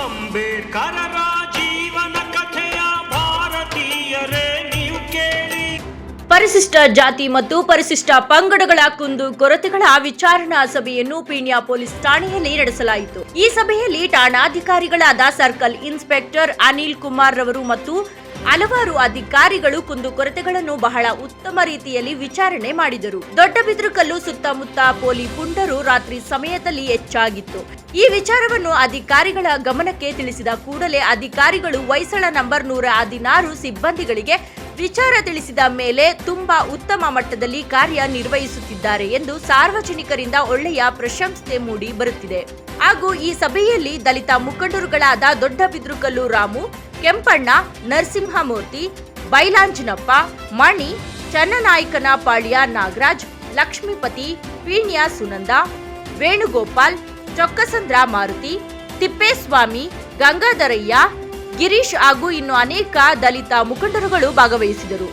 ಅಂಬೇಡ್ಕರರ ಜೀವನ ಕಥೆಯ ಭಾರತೀಯರೇ, ನೀವು ಕೇಳಿ. ಪರಿಶಿಷ್ಟ ಜಾತಿ ಮತ್ತು ಪರಿಶಿಷ್ಟ ಪಂಗಡಗಳ ಕುಂದು ಕೊರತೆಗಳ ವಿಚಾರಣಾ ಸಭೆಯನ್ನು ಪೀಣ್ಯ ಪೊಲೀಸ್ ಠಾಣೆಯಲ್ಲಿ ನಡೆಸಲಾಯಿತು. ಈ ಸಭೆಯಲ್ಲಿ ಠಾಣಾಧಿಕಾರಿಗಳಾದ ಸರ್ಕಲ್ ಇನ್ಸ್ಪೆಕ್ಟರ್ ಅನಿಲ್ ಕುಮಾರ್ ರವರು ಮತ್ತು ಹಲವಾರು ಅಧಿಕಾರಿಗಳು ಕುಂದುಕೊರತೆಗಳನ್ನು ಬಹಳ ಉತ್ತಮ ರೀತಿಯಲ್ಲಿ ವಿಚಾರಣೆ ಮಾಡಿದರು. ದೊಡ್ಡಬಿದ್ರಕಲ್ಲು ಸುತ್ತಮುತ್ತ ಪೋಲಿ ಪುಂಡರು ರಾತ್ರಿ ಸಮಯದಲ್ಲಿ ಹೆಚ್ಚಾಗಿತ್ತು. ಈ ವಿಚಾರವನ್ನು ಅಧಿಕಾರಿಗಳ ಗಮನಕ್ಕೆ ತಿಳಿಸಿದ ಕೂಡಲೇ ಅಧಿಕಾರಿಗಳು ಹೊಯ್ಸಳ ನಂಬರ್ ನೂರ ಹದಿನಾರು ಸಿಬ್ಬಂದಿಗಳಿಗೆ ವಿಚಾರ ತಿಳಿಸಿದ ಮೇಲೆ ತುಂಬಾ ಉತ್ತಮ ಮಟ್ಟದಲ್ಲಿ ಕಾರ್ಯ ನಿರ್ವಹಿಸುತ್ತಿದ್ದಾರೆ ಎಂದು ಸಾರ್ವಜನಿಕರಿಂದ ಒಳ್ಳೆಯ ಪ್ರಶಂಸೆ ಮೂಡಿ ಬರುತ್ತಿದೆ. ಹಾಗೂ ಈ ಸಭೆಯಲ್ಲಿ ದಲಿತ ಮುಖಂಡರುಗಳಾದ ದೊಡ್ಡಬಿದ್ರುಕಲ್ಲು ರಾಮು ಕೆಂಪಣ್ಣ, ನರಸಿಂಹಮೂರ್ತಿ, ಬೈಲಾಂಜನಪ್ಪ, ಮಣಿ ಚನ್ನನಾಯಕನ ಪಾಳ್ಯ ನಾಗರಾಜ್, ಲಕ್ಷ್ಮೀಪತಿ, ಪೀಣ್ಯ ಸುನಂದ, ವೇಣುಗೋಪಾಲ್, ಚೊಕ್ಕಸಂದ್ರ ಮಾರುತಿ, ತಿಪ್ಪೇಸ್ವಾಮಿ, ಗಂಗಾಧರಯ್ಯ, ಗಿರೀಶ್ ಹಾಗೂ ಇನ್ನು ಅನೇಕ ದಲಿತ ಮುಖಂಡರುಗಳು ಭಾಗವಹಿಸಿದರು.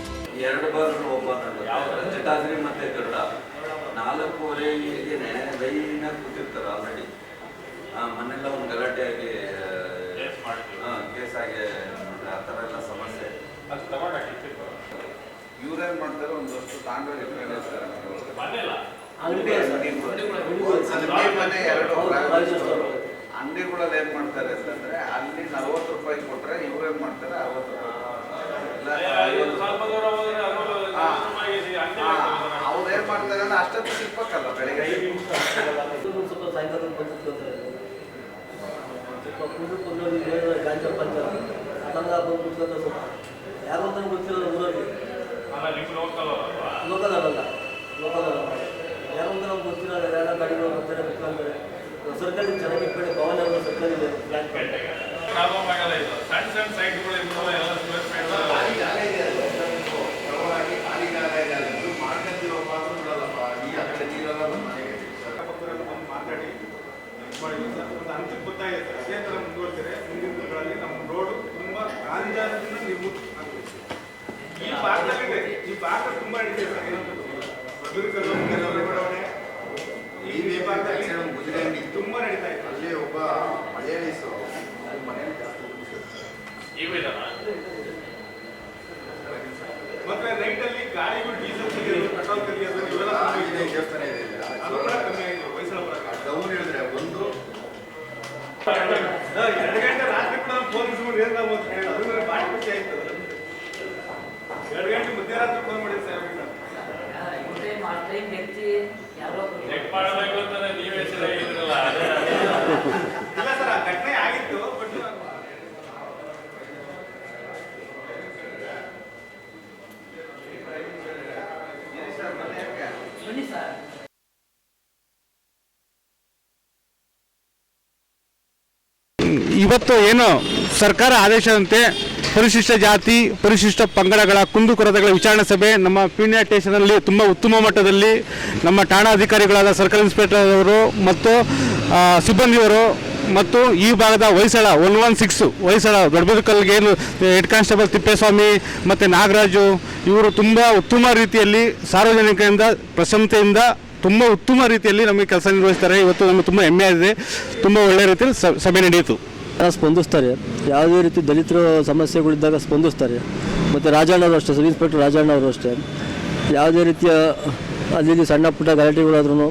ಮನೆಲ್ಲ ಒಂದು ಗಲಾಟೆ ಆಗಿ ಕೇಸ್ ಆಗಿ ಆ ಥರ ಎಲ್ಲ ಸಮಸ್ಯೆ. ಇವ್ರೇನ್ ಮಾಡ್ತಾರೆ? ಒಂದು ವರ್ಷ ತಾಂಡೋಗಿ ಇಟ್ಕೊಂಡಿರ್ತಾರೆ ಅಂಗಡಿ ಮನೆ. ಎರಡು ಅಂಗಡಿಗಳಲ್ಲಿ ಏನ್ ಮಾಡ್ತಾರೆ ಅಂತಂದ್ರೆ ಅಲ್ಲಿ ನಲ್ವತ್ತು ರೂಪಾಯಿ ಕೊಟ್ರೆ ಇವ್ರೇನ್ ಮಾಡ್ತಾರೆ? ಅರವತ್ತು ಅವ್ರು ಏನ್ ಮಾಡ್ತಾರೆ ಅಂದ್ರೆ ಅಷ್ಟೊತ್ತು ಸಿಗ್ಬೇಕಲ್ಲ ಬೆಳಿಗ್ಗೆ? ಸ್ವಲ್ಪ ಸಾಯಂಕಾಲ ಬಂದಿರ್ತಾರೆ ಸ್ವಲ್ಪ ಕುಂದು ಕುಂದು ಗಾಂಜಾ ಪಂಚ ಅದಂಗ ಬಂದು ಕುತ್ಕೊತಾರೆ ಸ್ವಲ್ಪ ಯಾರು ಅಂತ ಗೊತ್ತಿಲ್ಲ ಊರಲ್ಲಿ ಲೋಕಲ್ ಅಲ್ಲ. ಲೋಕಲ್ ಅಲ್ಲ. ಯಾರು ಅಂತ ನಮ್ಗೆ ಗಾಡಿಗಳು ಬರ್ತಾರೆ ಕುತ್ಕೊಂತಾರೆ ಸರ್ಕಾರಿ ಚೆನ್ನಾಗಿ ಇಟ್ಕೊಂಡು ಭವನ ಆಗಲ್ಲ ಇದು ಸಣ್ಣ ಸಣ್ಣ ಸೈಟ್ಗಳು ಇರ್ತಾವೆ ಎಲ್ಲ ಸ್ಕ್ವೇರ್ ಫೀಟ್ ಅಕ್ಕಪಕ್ಕದವರೆಲ್ಲ ಬಂದು ಮಾತಾಡಿ ಇದು ಮಾಡಿದ್ವಿ ಸರ್. ಒಂದು ಹಂತಕ್ಕೆ ಗೊತ್ತಾಗಿದೆ ಸರ್. ಅದೇ ಥರ ಮುಂದುವರಿದರೆ ಮುಂದಿನ ದಿನಗಳಲ್ಲಿ ನಮ್ಮ ರೋಡು ತುಂಬ ಗಾಂಜಾದಿಂದ ನಿರ್ಮೂಲ ಆಗಬೇಕು ಈ ಪಾತ್ರ ಈ ಭಾಗ ತುಂಬಾ ಇದೆ ಸರ್ ಬಡವಣೆ ಈ ವಿಭಾಗದಲ್ಲಿ ತುಂಬಾ ನಡೀತಾ ಇತ್ತು ಅಲ್ಲಿ ಒಬ್ಬ ಮಲಯಾಳೀಸು ಮನೆಯಲ್ಲಿ ಜಾಸ್ತಿ ಮತ್ತೆ ನೈಟ್ ಅಲ್ಲಿ ಗಾಡಿಗಳು ಡೀಸೆಲ್ ತೆಗೆಯೋದು ಪೆಟ್ರೋಲ್ ತೆಗೆಯೋದು ಇವೆಲ್ಲ. ದೇವಸ್ಥಾನ ಇದೆ. ಅದು ಕೂಡ ಕಮ್ಮಿ ಆಗಿದೆ ಹೊಯ್ಸಳ ಪ್ರಕಾರ ಅವ್ರು ಹೇಳಿದ್ರೆ ಒಂದು ಎರಡು ಗಂಟೆ ರಾತ್ರಿ ಫೋನ್ ಏನ್ ನಾವು ಅದು ಆಯ್ತು ಎರಡು ಗಂಟೆ ಮಧ್ಯರಾತ್ರಿ ಫೋನ್ ಮಾಡಿ ಸರ್. ಚೆಕ್ ಮಾಡಬೇಕು ಅಂತ ನೀವೇ ಇಲ್ಲ ಸರ್ ಆ ಘಟನೆ ಆಗಿತ್ತು ಬಟ್ ಇವತ್ತು ಏನು ಸರ್ಕಾರ ಆದೇಶದಂತೆ ಪರಿಶಿಷ್ಟ ಜಾತಿ, ಪರಿಶಿಷ್ಟ ಪಂಗಡಗಳ ಕುಂದುಕೊರತೆಗಳ ವಿಚಾರಣೆ ಸಭೆ ನಮ್ಮ ಪೀಣ್ಯ ಸ್ಟೇಷನಲ್ಲಿ ತುಂಬ ಉತ್ತಮ ಮಟ್ಟದಲ್ಲಿ ನಮ್ಮ ಠಾಣಾಧಿಕಾರಿಗಳಾದ ಸರ್ಕಲ್ ಇನ್ಸ್ಪೆಕ್ಟರ್ ಅವರು ಮತ್ತು ಸಿಬ್ಬಂದಿಯವರು ಮತ್ತು ಈ ಭಾಗದ Hoysala one one six Hoysala ದೊಡ್ಡಬದುಕಲ್ಗೆ ಏನು, ಹೆಡ್ ಕಾನ್ಸ್ಟೇಬಲ್ ತಿಪ್ಪೇಸ್ವಾಮಿ ಮತ್ತು ನಾಗರಾಜು ಇವರು ತುಂಬ ಉತ್ತಮ ರೀತಿಯಲ್ಲಿ ಸಾರ್ವಜನಿಕರಿಂದ ಪ್ರಶಂಸೆಯಿಂದ ತುಂಬ ಉತ್ತಮ ರೀತಿಯಲ್ಲಿ ನಮಗೆ ಕೆಲಸ ನಿರ್ವಹಿಸ್ತಾರೆ. ಇವತ್ತು ನಮಗೆ ತುಂಬ ಹೆಮ್ಮೆ ಇದೆ ತುಂಬ ಒಳ್ಳೆಯ ರೀತಿಯಲ್ಲಿ ಸಭೆ ನಡೆಯಿತು. ಸ್ಪಂದಿಸ್ತಾರೆ. ಯಾವುದೇ ರೀತಿ ದಲಿತರ ಸಮಸ್ಯೆಗಳಿದ್ದಾಗ ಸ್ಪಂದಿಸ್ತಾರೆ. ಮತ್ತು ರಾಜಣ್ಣವರು ಅಷ್ಟೇ, ಸಬ್ ಇನ್ಸ್ಪೆಕ್ಟರ್ ರಾಜಣ್ಣವರು ಅಷ್ಟೇ. ಯಾವುದೇ ರೀತಿಯ ಅಲ್ಲಿ ಸಣ್ಣ ಪುಟ್ಟ ಗಲಾಟೆಗಳಾದ್ರೂ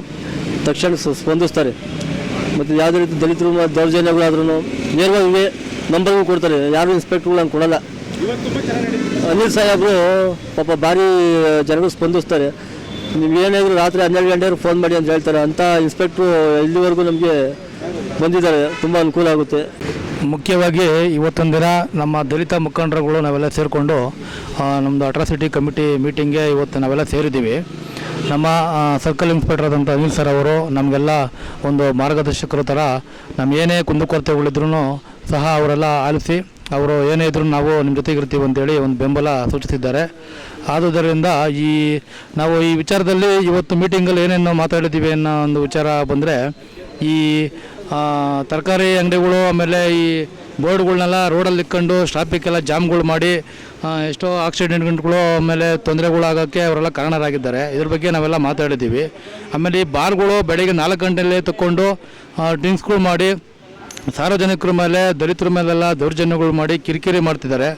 ತಕ್ಷಣ ಸ್ಪಂದಿಸ್ತಾರೆ. ಮತ್ತು ಯಾವುದೇ ರೀತಿ ದಲಿತರು ದೌರ್ಜನ್ಯಗಳಾದ್ರೂ ನೇರವಾಗಿ ನಂಬರ್ಗೂ ಕೊಡ್ತಾರೆ. ಯಾರು ಇನ್ಸ್ಪೆಕ್ಟರ್ಗಳು ಹಂಗೆ ಕೊಡಲ್ಲ. ಅನಿಲ್ ಸಾಹೇಬ್ರು ಪಾಪ ಭಾರಿ ಜನಗಳು ಸ್ಪಂದಿಸ್ತಾರೆ. ನೀವು ಏನಾದರೂ ರಾತ್ರಿ ಹನ್ನೆರಡು ಗಂಟೆವರೆಗೆ ಫೋನ್ ಮಾಡಿ ಅಂತ ಹೇಳ್ತಾರೆ. ಅಂಥ ಇನ್ಸ್ಪೆಕ್ಟ್ರು ಇಲ್ಲಿವರೆಗೂ ನಮಗೆ ಬಂದಿದ್ದಾರೆ. ತುಂಬ ಅನುಕೂಲ ಆಗುತ್ತೆ. ಮುಖ್ಯವಾಗಿ ಇವತ್ತೊಂದು ದಿನ ನಮ್ಮ ದಲಿತ ಮುಖಂಡರುಗಳು ನಾವೆಲ್ಲ ಸೇರಿಕೊಂಡು ನಮ್ಮದು ಅಟ್ರಾಸಿಟಿ ಕಮಿಟಿ ಮೀಟಿಂಗ್ಗೆ ಇವತ್ತು ನಾವೆಲ್ಲ ಸೇರಿದ್ದೀವಿ. ನಮ್ಮ ಸರ್ಕಲ್ ಇನ್ಸ್ಪೆಕ್ಟರ್ ಆದಂಥ ಅನಿಲ್ ಸರ್ ಅವರು ನಮಗೆಲ್ಲ ಒಂದು ಮಾರ್ಗದರ್ಶಕರ ಥರ ನಮ್ಮ ಏನೇ ಕುಂದುಕೊರತೆಗಳಿದ್ರೂ ಸಹ ಅವರೆಲ್ಲ ಆಲಿಸಿ, ಅವರು ಏನೇ ಇದ್ರೂ ನಾವು ನಿಮ್ಮ ಜೊತೆಗೆ ಇರ್ತೀವಿ ಅಂತೇಳಿ ಒಂದು ಬೆಂಬಲ ಸೂಚಿಸಿದ್ದಾರೆ. ಆದುದರಿಂದ ಈ, ನಾವು ಈ ವಿಚಾರದಲ್ಲಿ ಇವತ್ತು ಮೀಟಿಂಗಲ್ಲಿ ಏನೇನು ಮಾತಾಡಿದ್ದೀವಿ ಅನ್ನೋ ಒಂದು ವಿಚಾರ ಬಂದರೆ, ಈ ತರಕಾರಿ ಅಂಗಡಿಗಳು, ಆಮೇಲೆ ಈ ಬೋರ್ಡ್ಗಳನ್ನೆಲ್ಲ ರೋಡಲ್ಲಿ ಇಕ್ಕೊಂಡು ಟ್ರಾಫಿಕ್ಕೆಲ್ಲ ಜಾಮ್ಗಳು ಮಾಡಿ ಎಷ್ಟೋ ಆಕ್ಸಿಡೆಂಟ್ಗಳು, ಆಮೇಲೆ ತೊಂದರೆಗಳಾಗೋಕ್ಕೆ ಅವರೆಲ್ಲ ಕಾರಣರಾಗಿದ್ದಾರೆ. ಇದ್ರ ಬಗ್ಗೆ ನಾವೆಲ್ಲ ಮಾತಾಡಿದ್ದೀವಿ. ಆಮೇಲೆ ಈ ಬಾರ್ಗಳು ಬೆಳಗ್ಗೆ ನಾಲ್ಕು ಗಂಟೆಯಲ್ಲೇ ತಕ್ಕೊಂಡು ಡ್ರಿಂಕ್ಸ್ಗಳು ಮಾಡಿ, ಸಾರ್ವಜನಿಕರ ಮೇಲೆ, ದಲಿತರ ಮೇಲೆಲ್ಲ ದೌರ್ಜನ್ಯಗಳು ಮಾಡಿ ಕಿರಿಕಿರಿ ಮಾಡ್ತಿದ್ದಾರೆ.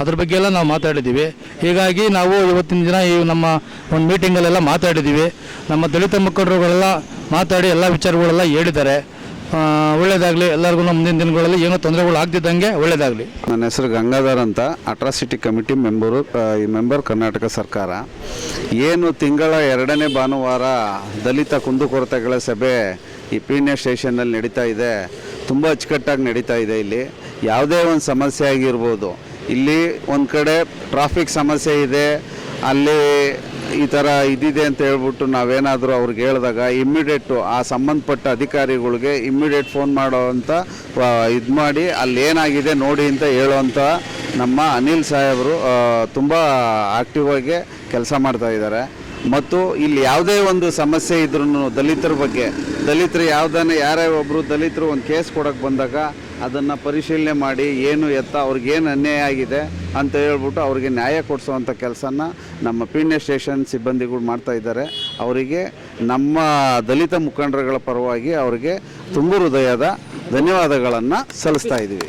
ಅದ್ರ ಬಗ್ಗೆ ಎಲ್ಲ ನಾವು ಮಾತಾಡಿದ್ದೀವಿ. ಹೀಗಾಗಿ ನಾವು ಇವತ್ತಿನ ದಿನ ಈ ನಮ್ಮ ಒಂದು ಮೀಟಿಂಗಲ್ಲೆಲ್ಲ ಮಾತಾಡಿದ್ದೀವಿ. ನಮ್ಮ ದಲಿತ ಮುಖಂಡರುಗಳೆಲ್ಲ ಮಾತಾಡಿ ಎಲ್ಲ ವಿಚಾರಗಳೆಲ್ಲ ಹೇಳಿದ್ದಾರೆ. ಒಳ್ಳೆಯದಾಗಲಿ ಎಲ್ಲರಿಗೂ ಮುಂದಿನ ದಿನಗಳಲ್ಲಿ ಏನೋ ತೊಂದರೆಗಳು ಆಗದಿದ್ದಂಗೆ ಒಳ್ಳೆಯದಾಗಲಿ ನನ್ನ ಹೆಸರು ಗಂಗಾಧರ್ ಅಂತ. ಅಟ್ರಾಸಿಟಿ ಕಮಿಟಿ ಮೆಂಬರು ಈ ಮೆಂಬರ್ ಕರ್ನಾಟಕ ಸರ್ಕಾರ. ಏನು ತಿಂಗಳ ಎರಡನೇ ಭಾನುವಾರ ದಲಿತ ಕುಂದುಕೊರತೆಗಳ ಸಭೆ ಈ ಪೀಣ್ಯ ಸ್ಟೇಷನ್ನಲ್ಲಿ ನಡೀತಾ ಇದೆ. ತುಂಬ ಅಚ್ಚುಕಟ್ಟಾಗಿ ನಡೀತಾ ಇದೆ ಇಲ್ಲಿ. ಯಾವುದೇ ಒಂದು ಸಮಸ್ಯೆ ಆಗಿರ್ಬೋದು. ಇಲ್ಲಿ ಒಂದು ಕಡೆ ಟ್ರಾಫಿಕ್ ಸಮಸ್ಯೆ ಇದೆ. ಅಲ್ಲಿ ಈ ಥರ ಇದಿದೆ ಅಂತ ಹೇಳ್ಬಿಟ್ಟು ನಾವೇನಾದರೂ ಅವ್ರಿಗೆ ಹೇಳಿದಾಗ ಇಮ್ಮಿಡಿಯೇಟು ಆ ಸಂಬಂಧಪಟ್ಟ ಅಧಿಕಾರಿಗಳಿಗೆ ಇಮ್ಮಿಡಿಯೇಟ್ ಫೋನ್ ಮಾಡೋ ಅಂತ ಇದು ಮಾಡಿ ಅಲ್ಲಿ ಏನಾಗಿದೆ ನೋಡಿ ಅಂತ ಹೇಳುವಂಥ ನಮ್ಮ ಅನಿಲ್ ಸಾಹೇಬರು ತುಂಬ ಆಕ್ಟಿವ್ ಆಗಿ ಕೆಲಸ ಮಾಡ್ತಾ ಇದ್ದಾರೆ. ಮತ್ತು ಇಲ್ಲಿ ಯಾವುದೇ ಒಂದು ಸಮಸ್ಯೆ ಇದ್ರೂ ದಲಿತರ ಬಗ್ಗೆ, ದಲಿತರು ಯಾವುದನ್ನ, ಯಾರೇ ಒಬ್ಬರು ದಲಿತರು ಒಂದು ಕೇಸ್ ಕೊಡೋಕ್ಕೆ ಬಂದಾಗ ಅದನ್ನು ಪರಿಶೀಲನೆ ಮಾಡಿ ಏನು ಎತ್ತ, ಅವ್ರಿಗೇನು ಅನ್ಯಾಯ ಆಗಿದೆ ಅಂತ ಹೇಳ್ಬಿಟ್ಟು ಅವರಿಗೆ ನ್ಯಾಯ ಕೊಡಿಸುವಂಥ ಕೆಲಸನ ನಮ್ಮ ಪೀಣ್ಯ ಸ್ಟೇಷನ್ ಸಿಬ್ಬಂದಿಗಳು ಮಾಡ್ತಾ ಇದ್ದಾರೆ. ಅವರಿಗೆ ನಮ್ಮ ದಲಿತ ಮುಖಂಡರುಗಳ ಪರವಾಗಿ ಅವರಿಗೆ ತುಂಬು ಹೃದಯದ ಧನ್ಯವಾದಗಳನ್ನು ಸಲ್ಲಿಸ್ತಾ ಇದ್ದೀವಿ.